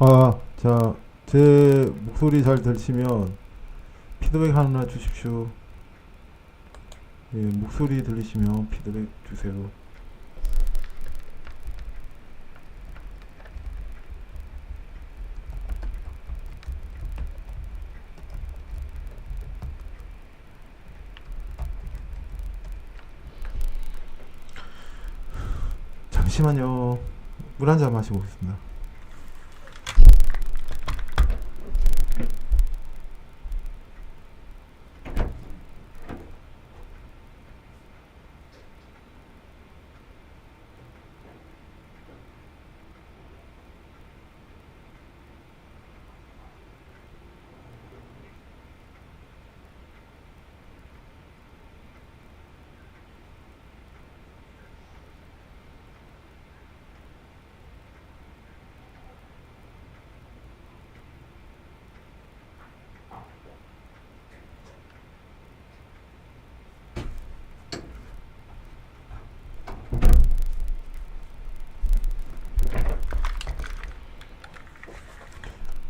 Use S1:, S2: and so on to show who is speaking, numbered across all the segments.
S1: 아, 자, 제 목소리 잘 들리시면 피드백 하나 주십시오. 예, 목소리 들리시면 피드백 주세요. 잠시만요. 물 한 잔 마시고 오겠습니다.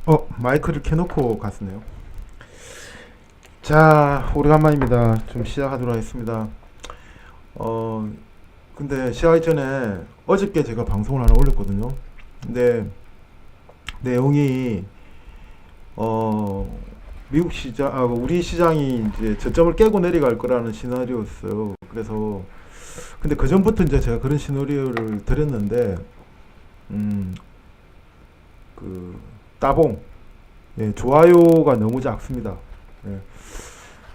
S1: 어, 마이크를 켜놓고 갔네요. 자, 오래간만입니다. 좀 시작하도록 하겠습니다. 어, 근데 시작하기 전에 어저께 제가 방송을 하나 올렸거든요. 근데 내용이 어, 미국 시장, 아, 우리 시장이 이제 저점을 깨고 내려갈 거라는 시나리오였어요. 그래서 근데 그 전부터 이제 제가 그런 시나리오를 드렸는데, 음, 그 따봉, 예, 좋아요가 너무 작습니다. 예.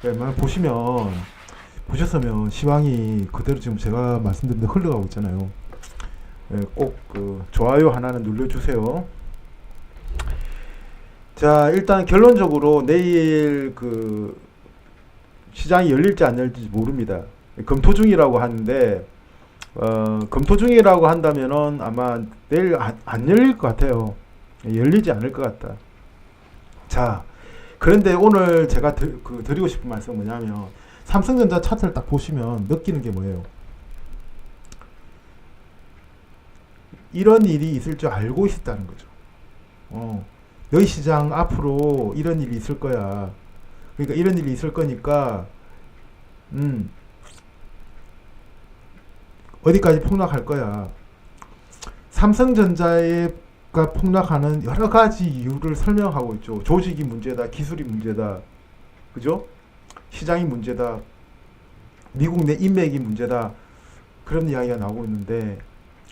S1: 예, 만 보시면 보셨으면 시황이 그대로 지금 제가 말씀드린 대로 흘러가고 있잖아요. 예, 꼭그 좋아요 하나는 눌러주세요. 자, 일단 결론적으로 내일 그 시장이 열릴지 안 열릴지 모릅니다. 검토 중이라고 하는데 어, 검토 중이라고 한다면은 아마 내일 안, 안 열릴 것 같아요. 열리지 않을 것 같다. 자, 그런데 오늘 제가 드, 그 드리고 싶은 말씀은 뭐냐면 삼성전자 차트를 딱 보시면 느끼는 게 뭐예요? 이런 일이 있을 줄 알고 있었다는 거죠. 어, 너희 시장 앞으로 이런 일이 있을 거야. 그러니까 이런 일이 있을 거니까, 음, 어디까지 폭락할 거야. 삼성전자 가 폭락하는 여러 가지 이유를 설명하고 있죠. 조직이 문제다, 기술이 문제다, 그죠? 시장이 문제다, 미국 내 인맥이 문제다, 그런 이야기가 나오고 있는데,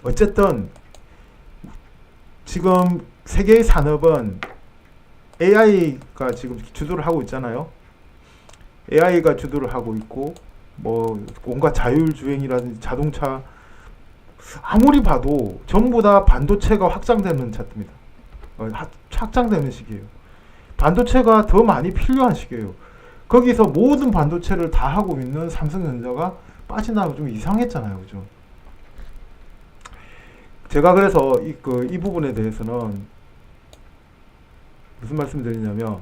S1: 어쨌든, 지금 세계의 산업은 AI가 지금 주도를 하고 있잖아요. AI가 주도를 하고 있고, 뭐, 온갖 자율주행이라든지 자동차, 아무리 봐도 전부 다 반도체가 확장되는 차트입니다. 어, 하- 확장되는 시기예요. 반도체가 더 많이 필요한 시기예요. 거기서 모든 반도체를 다 하고 있는 삼성전자가 빠져나가고 좀 이상했잖아요, 그죠? 제가 그래서 이, 그, 이 부분에 대해서는 무슨 말씀 드리냐면,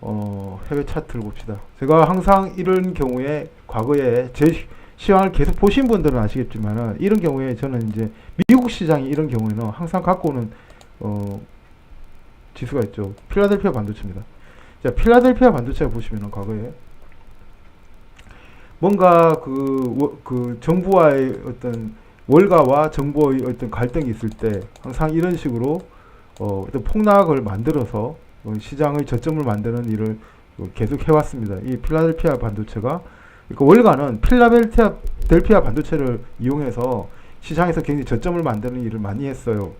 S1: 어, 해외 차트를 봅시다. 제가 항상 이런 경우에 과거에 제 시- 시황을 계속 보신 분들은 아시겠지만은 이런 경우에 저는 이제 미국 시장이 이런 경우에는 항상 갖고 오는 어, 지수가 있죠. 필라델피아 반도체입니다. 자, 필라델피아 반도체가 보시면은 과거에 뭔가 그, 워- 그 정부와의 어떤 월가와 정부의 어떤 갈등이 있을 때 항상 이런 식으로 어, 어떤 폭락을 만들어서 어, 시장의 저점을 만드는 일을 어, 계속 해왔습니다. 이 필라델피아 반도체가 그러니까 월가는 필라델피아 델피아 반도체를 이용해서 시장에서 굉장히 저점을 만드는 일을 많이 했어요.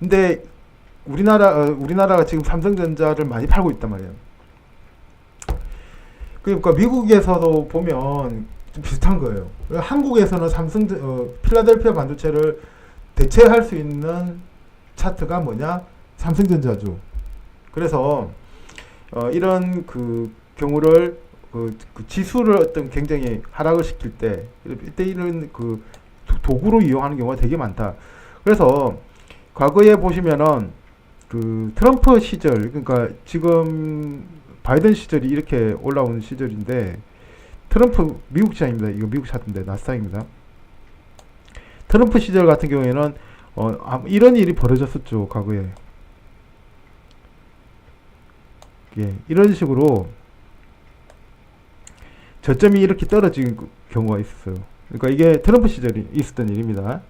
S1: 근데 우리나라 어, 우리나라가 지금 삼성전자를 많이 팔고 있단 말이에요. 그러니까 미국에서도 보면 좀 비슷한 거예요. 한국에서는 삼성 어, 필라델피아 반도체를 대체할 수 있는 차트가 뭐냐? 삼성전자죠. 그래서 어, 이런 그 경우를 그, 그 지수를 어떤 굉장히 하락을 시킬 때 이때 이런 그 도- 도구로 이용하는 경우가 되게 많다. 그래서 과거에 보시면은 그 트럼프 시절 그러니까 지금 바이든 시절이 이렇게 올라오는 시절인데 트럼프 미국 시장입니다. 이거 미국 차트인데 나스닥입니다. 트럼프 시절 같은 경우에는 어, 아, 이런 일이 벌어졌었죠, 과거에. 예, 이런 식으로 저점이 이렇게 떨어진 그 경우가 있었어요. 그러니까 이게 트럼프 시절이 있었던 일입니다.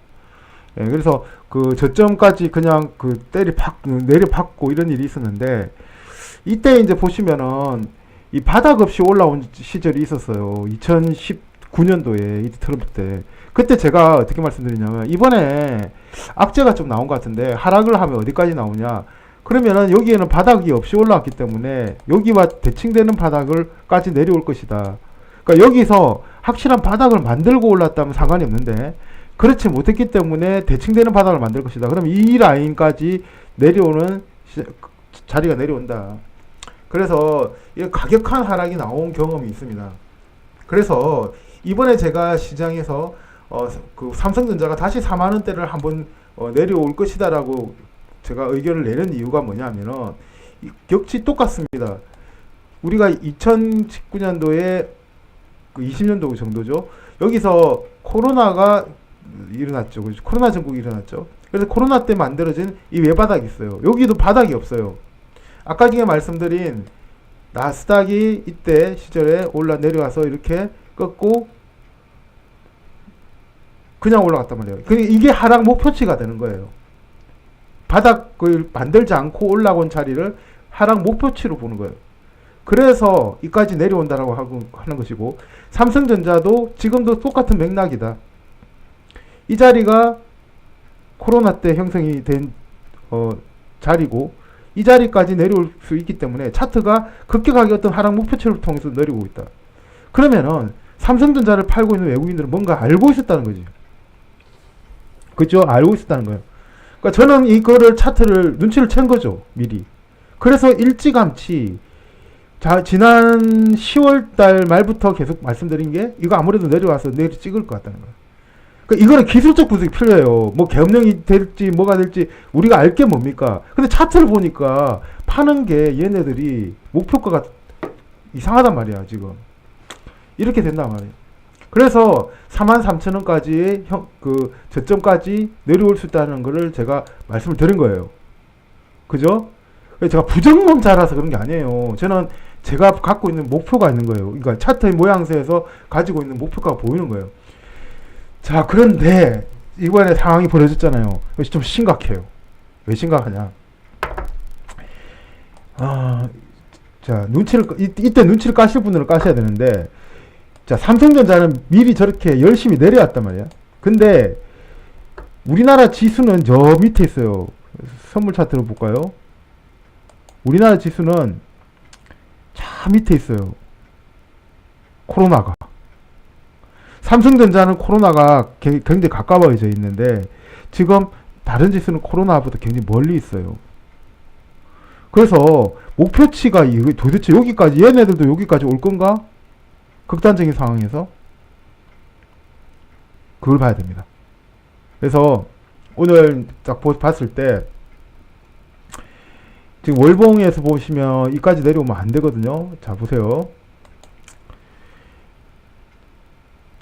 S1: 예, 그래서 그 저점까지 그냥 그 때리 팍 내려 박고 이런 일이 있었는데 이때 이제 보시면은 이 바닥 없이 올라온 시절이 있었어요. 2019년도에 이 트럼프 때. 그때 제가 어떻게 말씀드리냐면 이번에 악재가 좀 나온 것 같은데 하락을 하면 어디까지 나오냐? 그러면은 여기에는 바닥이 없이 올라왔기 때문에 여기와 대칭되는 바닥을까지 내려올 것이다. 그러니까 여기서 확실한 바닥을 만들고 올랐다면 상관이 없는데 그렇지 못했기 때문에 대칭되는 바닥을 만들 것이다. 그럼 이 라인까지 내려오는 시- 자리가 내려온다. 그래서 이 가격한 하락이 나온 경험이 있습니다. 그래서 이번에 제가 시장에서 어, 그 삼성전자가 다시 4만 원대를 한번 어, 내려올 것이다라고 제가 의견을 내는 이유가 뭐냐면은 이- 역시 똑같습니다. 우리가 2019년도에 그 20년도 정도죠. 여기서 코로나가 일어났죠. 그죠? 코로나 전국이 일어났죠. 그래서 코로나 때 만들어진 이 외바닥이 있어요. 여기도 바닥이 없어요. 아까 전에 말씀드린 나스닥이 이때 시절에 올라 내려와서 이렇게 꺾고 그냥 올라갔단 말이에요. 그 이게 하락 목표치가 되는 거예요. 바닥을 만들지 않고 올라온 자리를 하락 목표치로 보는 거예요. 그래서 이까지 내려온다라고 하고 하는 것이고 삼성전자도 지금도 똑같은 맥락이다. 이 자리가 코로나 때 형성이 된 어, 자리고 이 자리까지 내려올 수 있기 때문에 차트가 급격하게 어떤 하락 목표치를 통해서 내려오고 있다. 그러면은 삼성전자를 팔고 있는 외국인들은 뭔가 알고 있었다는 거지. 그죠? 알고 있었다는 거예요. 그러니까 저는 이거를 차트를 눈치를 챈 거죠. 미리. 그래서 일찌감치 자, 지난 10월 달 말부터 계속 말씀드린 게 이거 아무래도 내려와서 내일 찍을 것 같다는 거예요. 그러니까 이거는 기술적 분석이 필요해요. 뭐 계엄령이 될지 뭐가 될지 우리가 알 게 뭡니까? 근데 차트를 보니까 파는 게 얘네들이 목표가가 이상하단 말이야, 지금. 이렇게 된단 말이에요. 그래서 4만 3천 원까지 형, 그 저점까지 내려올 수 있다는 거를 제가 말씀을 드린 거예요. 그죠? 제가 부정론자라서 그런 게 아니에요. 저는 제가 갖고 있는 목표가 있는 거예요. 그러니까 차트의 모양새에서 가지고 있는 목표가 보이는 거예요. 자, 그런데 이번에 상황이 벌어졌잖아요. 좀 심각해요. 왜 심각하냐? 아, 자, 눈치를, 이, 이때 눈치를 까실 분들은 까셔야 되는데, 자, 삼성전자는 미리 저렇게 열심히 내려왔단 말이야. 근데, 우리나라 지수는 저 밑에 있어요. 선물 차트로 볼까요? 우리나라 지수는 저 밑에 있어요. 코로나가. 삼성전자는 코로나가 게- 굉장히 가까워져 있는데 지금 다른 지수는 코로나보다 굉장히 멀리 있어요. 그래서 목표치가 도대체 여기까지 얘네들도 여기까지 올 건가? 극단적인 상황에서 그걸 봐야 됩니다. 그래서 오늘 딱 보- 봤을 때 지금 월봉에서 보시면 이까지 내려오면 안 되거든요. 자 보세요.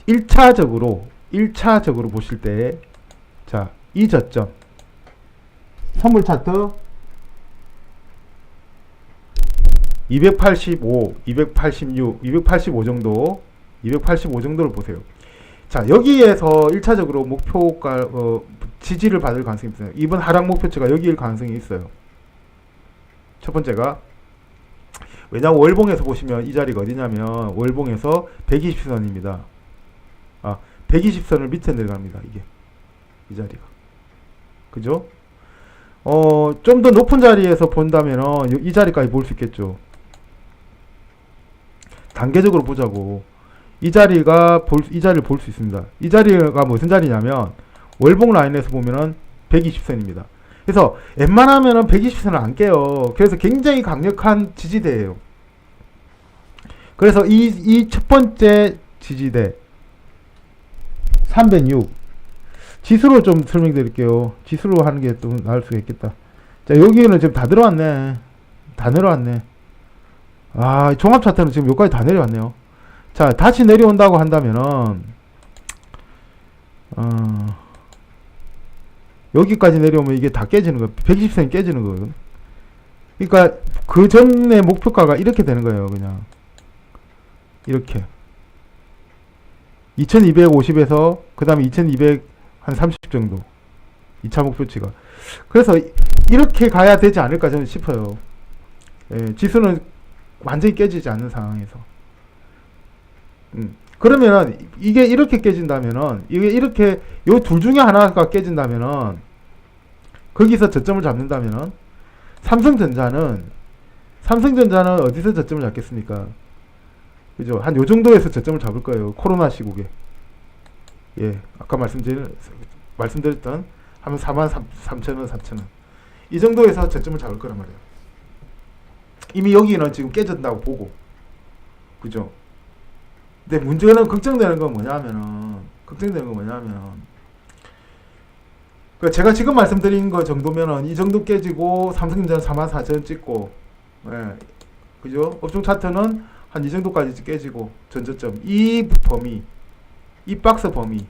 S1: 1차적으로 1차적으로 보실 때 자, 이 저점 선물 차트 285, 286, 285 정도 285 정도를 보세요. 자, 여기에서 1차적으로 목표가 어, 지지를 받을 가능성이 있어요. 이번 하락 목표치가 여기일 가능성이 있어요. 첫 번째가 왜냐하면 월봉에서 보시면 이 자리가 어디냐면 월봉에서 120선입니다. 아, 120선을 밑에 내려갑니다. 이게 이 자리가 그죠? 어, 좀 더 높은 자리에서 본다면은 요- 이 자리까지 볼 수 있겠죠. 단계적으로 보자고. 이 자리가 볼, 이 자리를 볼 수 있습니다. 이 자리가 무슨 자리냐면 월봉 라인에서 보면은 120선입니다. 그래서 웬만하면은 120선을 안 깨요. 그래서 굉장히 강력한 지지대예요. 그래서 이 이 첫 번째 지지대 306 지수로 좀 설명드릴게요. 지수로 하는 게또 나을 수가 있겠다. 자 여기는 지금 다 들어왔네. 다 내려왔네. 아 종합 차트는 지금 여기까지 다 내려왔네요. 자 다시 내려온다고 한다면은 어, 여기까지 내려오면 이게 다 깨지는 거예요. 120선이 깨지는 거거든. 그러니까 그 전에 목표가가 이렇게 되는 거예요. 그냥 이렇게 2250에서 그 다음에 2230 정도 2차 목표치가 그래서 이렇게 가야 되지 않을까 저는 싶어요. 예, 지수는 완전히 깨지지 않는 상황에서. 음. 그러면은 이게 이렇게 깨진다면은 이게 이렇게 요 둘 중에 하나가 깨진다면은 거기서 저점을 잡는다면은 삼성전자는 삼성전자는 어디서 저점을 잡겠습니까? 그죠? 한 요 정도에서 저점을 잡을 거예요. 코로나 시국에. 예, 아까 말씀드린 말씀드렸던 한 4만 3천 원, 4천 원. 이 정도에서 저점을 잡을 거란 말이에요. 이미 여기는 지금 깨졌다고 보고. 그죠? 근데 문제는 걱정되는 건 뭐냐면은 걱정되는 건 뭐냐면 그 제가 지금 말씀드린 거 정도면은 이 정도 깨지고 삼성전자 4만 4천 찍고 예. 그죠? 업종 차트는 한 이 정도까지 깨지고 전저점 이 범위 이 박스 범위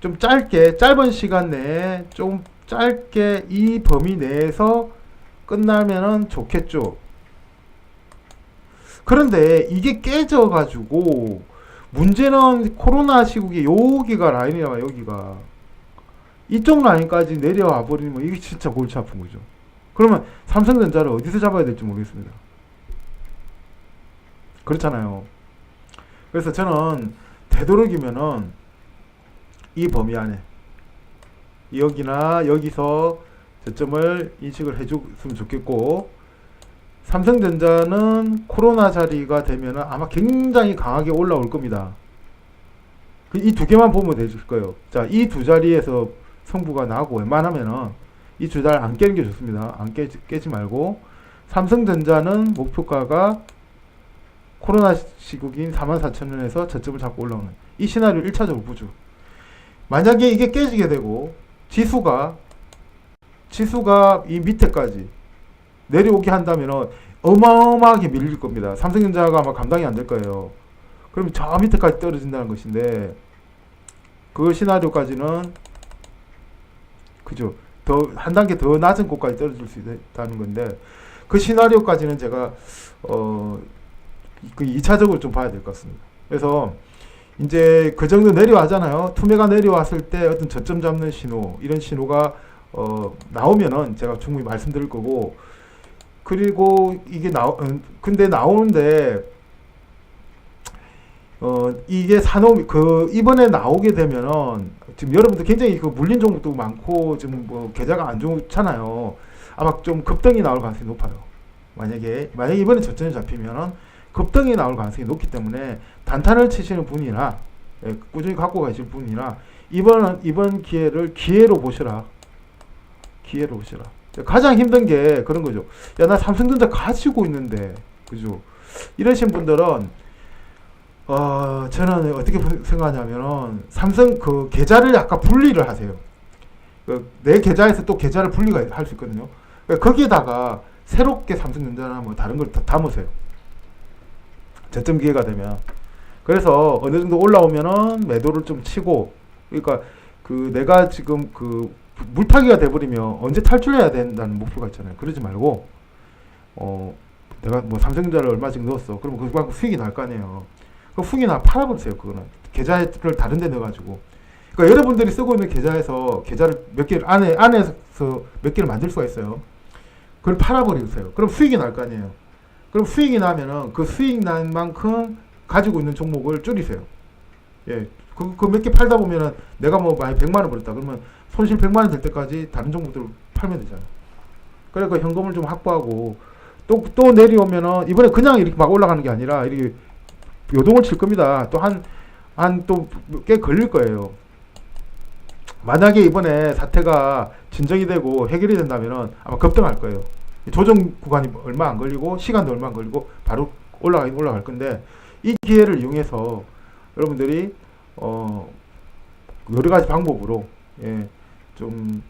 S1: 좀 짧게 짧은 시간 내에 좀 짧게 이 범위 내에서 끝나면은 좋겠죠. 그런데 이게 깨져가지고 문제는 코로나 시국에 여기가 라인이야 여기가 이쪽 라인까지 내려와 버리면 이게 진짜 골치 아픈 거죠. 그러면 삼성전자를 어디서 잡아야 될지 모르겠습니다. 그렇잖아요. 그래서 저는 되도록이면은 이 범위 안에 여기나 여기서 저점을 인식을 해줬으면 좋겠고 삼성전자는 코로나 자리가 되면 아마 굉장히 강하게 올라올 겁니다. 그이두 개만 보면 되실 거예요. 자, 이 두 자리에서 성부가 나고 웬만하면은 이 두 자리 안 깨는 게 좋습니다. 안 깨지, 깨지 말고 삼성전자는 목표가가 코로나 시국인 44,000원에서 저점을 잡고 올라오는 이 시나리오 1차적으로 보죠. 만약에 이게 깨지게 되고 지수가 지수가 이 밑에까지 내려오게 한다면 어마어마하게 밀릴 겁니다. 삼성전자가 아마 감당이 안 될 거예요. 그럼 저 밑에까지 떨어진다는 것인데 그 시나리오까지는 그죠. 더 한 단계 더 낮은 곳까지 떨어질 수 있다는 건데 그 시나리오까지는 제가 어그 2차적으로 좀 봐야 될 것 같습니다. 그래서 이제 그 정도 내려가잖아요. 투매가 내려왔을 때 어떤 저점 잡는 신호 이런 신호가 어 나오면은 제가 충분히 말씀드릴 거고 그리고 이게 나오 근데 나오는데 어 이게 산업 그 이번에 나오게 되면은 지금 여러분들 굉장히 그 물린 종목도 많고 지금 뭐 계좌가 안 좋잖아요. 아마 좀 급등이 나올 가능성이 높아요. 만약에 만약에 이번에 저점이 잡히면은 급등이 나올 가능성이 높기 때문에 단타를 치시는 분이나 예, 꾸준히 갖고 가실 분이나 이번 이번 기회를 기회로 보시라. 기회로 보시라. 가장 힘든 게 그런 거죠. 야, 나 삼성전자 가지고 있는데, 그죠? 이러신 분들은, 어, 저는 어떻게 생각하냐면은, 삼성 그 계좌를 약간 분리를 하세요. 그 내 계좌에서 또 계좌를 분리가 할 수 있거든요. 그러니까 거기에다가 새롭게 삼성전자나 뭐 다른 걸 다 담으세요. 저점 기회가 되면. 그래서 어느 정도 올라오면은 매도를 좀 치고, 그러니까 그 내가 지금 그 물타기가 돼버리면 언제 탈출해야 된다는 목표가 있잖아요. 그러지 말고 어 내가 뭐 삼성전자를 얼마씩 넣었어. 그러면 그만큼 수익이 날 거 아니에요. 그 수익이 나 팔아버리세요. 그거는 계좌를 다른 데 넣어가지고. 그러니까 여러분들이 쓰고 있는 계좌에서 계좌를 몇 개를 안에 안에서 몇 개를 만들 수가 있어요. 그걸 팔아버리세요. 그럼 수익이 날 거 아니에요. 그럼 수익이 나면은 그 수익 난 만큼 가지고 있는 종목을 줄이세요. 예, 그, 그 몇 개 팔다 보면은 내가 뭐 많이 100만 원 벌었다. 그러면 손실 100만 원 될 때까지 다른 종목들을 팔면 되잖아. 그래 그 현금을 좀 확보하고 또 또 내려오면은 이번에 그냥 이렇게 막 올라가는 게 아니라 이렇게 요동을 칠 겁니다. 또 한 한 또 꽤 걸릴 거예요. 만약에 이번에 사태가 진정이 되고 해결이 된다면은 아마 급등할 거예요. 조정 구간이 얼마 안 걸리고 시간도 얼마 안 걸리고 바로 올라가긴 올라갈 건데 이 기회를 이용해서 여러분들이 어 여러 가지 방법으로 예, 좀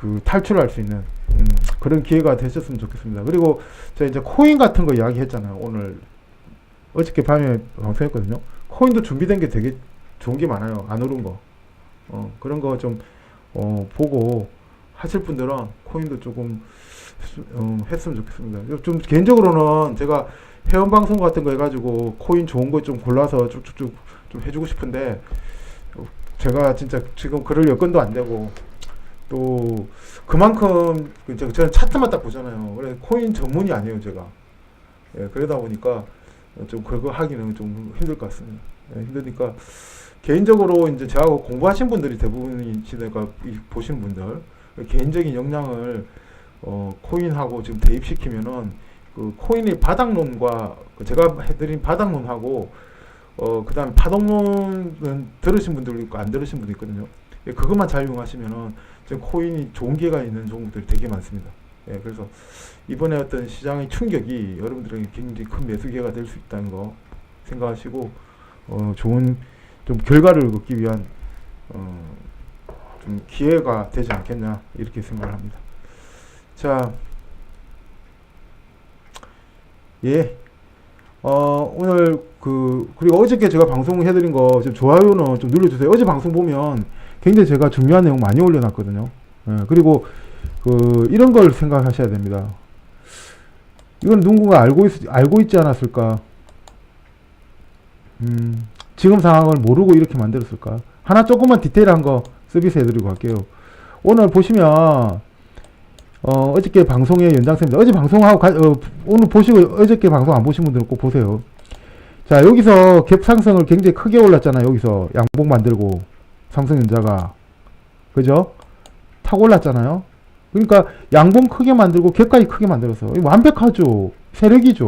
S1: 그 탈출할 수 있는 음, 그런 기회가 되셨으면 좋겠습니다. 그리고 제가 이제 코인 같은 거 이야기했잖아요. 오늘 어저께 밤에 방송했거든요. 코인도 준비된 게 되게 좋은 게 많아요. 안 오른 거. 어, 그런 거 좀 어, 보고 하실 분들은 코인도 조금 어, 했으면 좋겠습니다. 좀 개인적으로는 제가 회원 방송 같은 거 해가지고 코인 좋은 거 좀 골라서 쭉쭉쭉 좀 해주고 싶은데 어, 제가 진짜 지금 그럴 여건도 안 되고 또 그만큼 저는 차트만 딱 보잖아요. 그래 코인 전문이 아니에요 제가. 예, 그러다 보니까 좀 그거 하기는 좀 힘들 것 같습니다. 예, 힘드니까 개인적으로 이제 저하고 공부하신 분들이 대부분이시니까 이 보시는 분들 개인적인 역량을 어, 코인하고 지금 대입시키면은 그 코인의 바닥론과 그 제가 해드린 바닥론하고 어 그 다음에 파동론은 들으신 분들도 있고 안 들으신 분도 있거든요. 예, 그것만 잘 이용하시면은 지금 코인이 좋은 기회가 있는 종목들이 되게 많습니다. 예, 그래서 이번에 어떤 시장의 충격이 여러분들에게 굉장히 큰 매수 기회가 될 수 있다는 거 생각하시고 어, 좋은 좀 결과를 얻기 위한 어, 좀 기회가 되지 않겠냐 이렇게 생각을 합니다. 자, 예, 어, 오늘 그 그리고 어저께 제가 방송 해드린 거 좀 좋아요는 좀 눌러주세요. 어제 방송 보면 굉장히 제가 중요한 내용 많이 올려놨거든요. 예, 그리고 그 이런 걸 생각하셔야 됩니다. 이건 누군가 알고 있 알고 있지 않았을까? 음, 지금 상황을 모르고 이렇게 만들었을까? 하나 조금만 디테일한 거 서비스 해드리고 갈게요. 오늘 보시면 어, 어저께 방송의 연장선입니다. 어제 방송하고 가- 어, 오늘 보시고 어저께 방송 안 보신 분들은 꼭 보세요. 자 여기서 갭 상승을 굉장히 크게 올랐잖아요. 여기서 양봉 만들고 삼성전자가 그죠? 탁 올랐잖아요. 그러니까 양봉 크게 만들고 갭까지 크게 만들어서 완벽하죠. 세력이죠.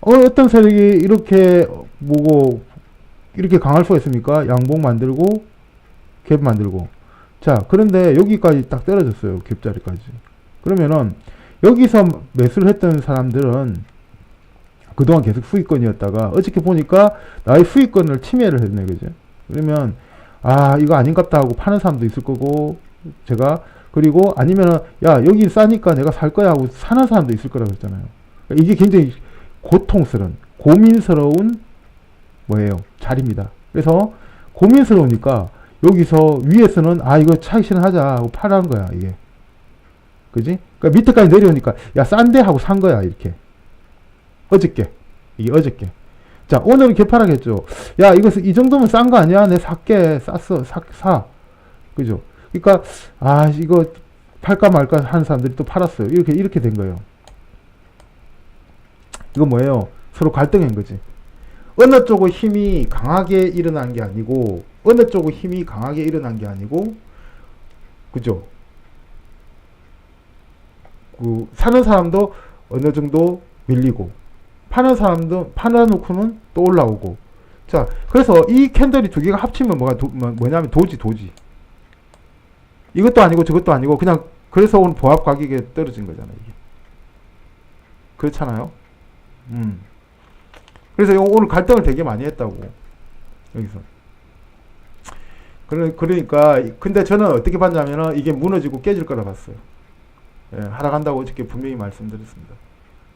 S1: 어, 어떤 세력이 이렇게 뭐고 이렇게 강할 수가 있습니까? 양봉 만들고 갭 만들고 자 그런데 여기까지 딱 떨어졌어요 갭자리까지. 그러면은 여기서 매수를 했던 사람들은 그동안 계속 수익권이었다가 어저께 보니까 나의 수익권을 침해를 했네 그죠 그러면 아 이거 아닌갑다 하고 파는 사람도 있을 거고 제가. 그리고 아니면은 야 여기 싸니까 내가 살 거야 하고 사는 사람도 있을 거라고 했잖아요. 그러니까 이게 굉장히 고통스러운 고민스러운 뭐예요? 자리입니다. 그래서 고민스러우니까 여기서 위에서는 아 이거 차익 실현 하자 하고 팔라는 거야 이게. 그지? 그러니까 밑에까지 내려오니까 야 싼데? 하고 산 거야 이렇게. 어저께. 이게 어저께. 자 오늘은 개파라겠죠. 야 이거 이 정도면 싼 거 아니야? 내 살게 쌌어 사, 사. 그죠? 그러니까 아 이거 팔까 말까 하는 사람들이 또 팔았어요. 이렇게 이렇게 된 거예요. 이거 뭐예요? 서로 갈등인 거지. 어느 쪽의 힘이 강하게 일어난 게 아니고 어느 쪽의 힘이 강하게 일어난 게 아니고 그죠? 그 사는 사람도 어느 정도 밀리고 파는 사람도 팔아놓고는 또 올라오고. 자 그래서 이 캔들이 두 개가 합치면 뭐가 도, 뭐, 뭐냐면 도지 도지. 이것도 아니고 저것도 아니고 그냥 그래서 오늘 보합 가격에 떨어진 거잖아요 이게. 그렇잖아요? 음. 그래서 요- 오늘 갈등을 되게 많이 했다고 여기서 그러, 그러니까 이- 근데 저는 어떻게 봤냐면은 이게 무너지고 깨질 거라 봤어요. 예, 하락한다고 어저께 분명히 말씀드렸습니다.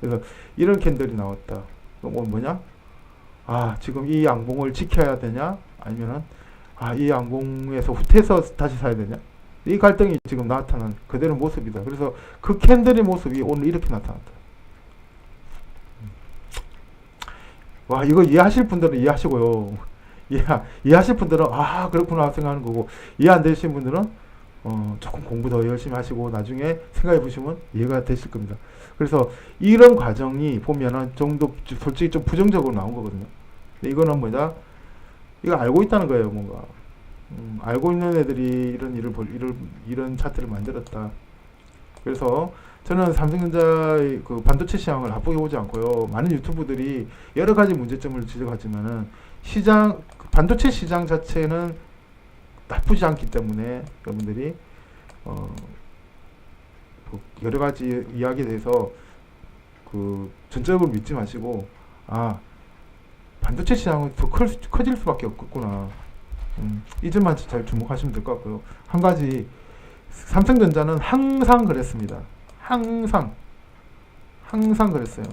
S1: 그래서 이런 캔들이 나왔다. 그럼 뭐 뭐냐? 아 지금 이 양봉을 지켜야 되냐? 아니면은 아이 양봉에서 후퇴해서 다시 사야 되냐? 이 갈등이 지금 나타난 그대로 모습이다. 그래서 그 캔들의 모습이 오늘 이렇게 나타났다. 와 이거 이해하실 분들은 이해하시고요. 이해 이해하실 분들은 아 그렇구나 생각하는 거고 이해 안 되시는 분들은 어, 조금 공부 더 열심히 하시고 나중에 생각해 보시면 이해가 되실 겁니다. 그래서 이런 과정이 보면은 정도 솔직히 좀 부정적으로 나온 거거든요. 근데 이거는 뭐냐? 이거 알고 있다는 거예요, 뭔가. 음, 알고 있는 애들이 이런 일을 벌, 이런 이런 차트를 만들었다. 그래서 저는 삼성전자의 그 반도체 시장을 나쁘게 보지 않고요. 많은 유튜브들이 여러 가지 문제점을 지적하지만은 시장 그 반도체 시장 자체는 나쁘지 않기 때문에 여러분들이 어, 그 여러 가지 이야기에 대해서 그 전적으로 믿지 마시고 아 반도체 시장은 더 클, 수- 커질 수밖에 없겠구나. 음, 이 점만 잘 주목하시면 될 것 같고요. 한 가지 삼성전자는 항상 그랬습니다. 항상 항상 그랬어요.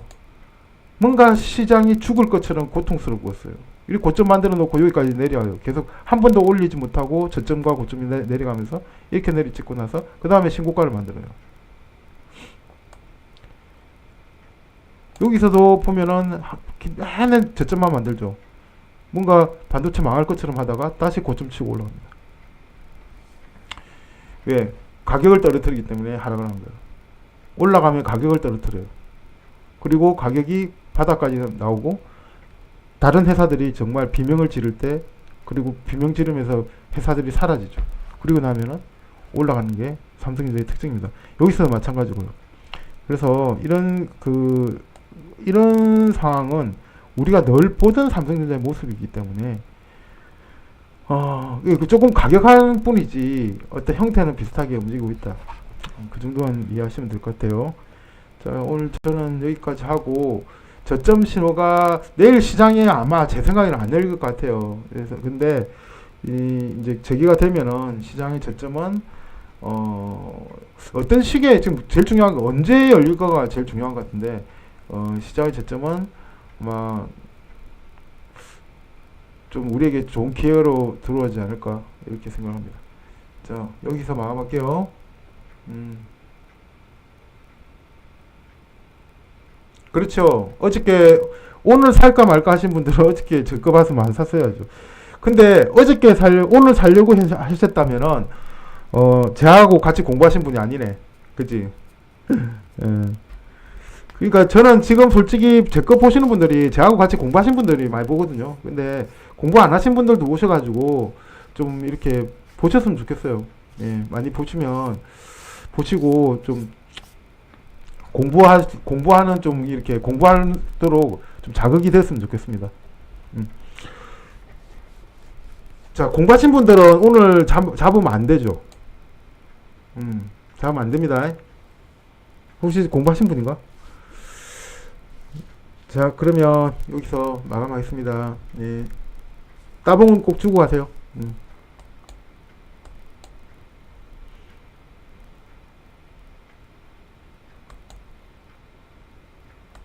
S1: 뭔가 시장이 죽을 것처럼 고통스러웠어요. 이 고점 만들어 놓고 여기까지 내려와요. 계속 한 번도 올리지 못하고 저점과 고점이 내, 내려가면서 이렇게 내리 찍고 나서 그 다음에 신고가를 만들어요. 여기서도 보면은 하는 저점만 만들죠. 뭔가 반도체 망할 것처럼 하다가 다시 고점 치고 올라옵니다. 왜? 가격을 떨어뜨리기 때문에 하락을 합니다. 올라가면 가격을 떨어뜨려요. 그리고 가격이 바닥까지 나오고 다른 회사들이 정말 비명을 지를 때 그리고 비명 지르면서 회사들이 사라지죠. 그리고 나면은 올라가는 게 삼성전자의 특징입니다. 여기서도 마찬가지고요. 그래서 이런 그 이런 상황은 우리가 늘 보던 삼성전자의 모습이기 때문에 어, 조금 가격한 뿐이지 어떤 형태는 비슷하게 움직이고 있다. 그 정도만 이해하시면 될 것 같아요. 자, 오늘 저는 여기까지 하고 저점 신호가 내일 시장에 아마 제 생각에는 안 열릴 것 같아요. 그래서 근데 이 이제 재기가 되면은 시장의 저점은 어 어떤 시기에 지금 제일 중요한 거 언제 열릴까가 제일 중요한 것 같은데 어 시장의 저점은 아마 좀 우리에게 좋은 기회로 들어오지 않을까 이렇게 생각합니다. 자 여기서 마감할게요. 음. 그렇죠. 어저께 오늘 살까 말까 하신 분들은 어저께 저거 봤으면 안 샀어야죠. 근데 어저께 살 오늘 살려고 하셨- 하셨다면은 어 저하고 같이 공부하신 분이 아니네. 그지? 예. 그러니까 저는 지금 솔직히 제 거 보시는 분들이 저하고 같이 공부하신 분들이 많이 보거든요. 근데 공부 안 하신 분들도 오셔가지고 좀 이렇게 보셨으면 좋겠어요. 예, 많이 보시면 보시고 좀 공부하 공부하는 좀 이렇게 공부하도록 좀 자극이 됐으면 좋겠습니다. 음. 자 공부하신 분들은 오늘 잡, 잡으면 안 되죠. 음, 잡으면 안 됩니다. 혹시 공부하신 분인가? 자 그러면 여기서 마감하겠습니다. 예. 따봉은 꼭 주고 가세요. 음.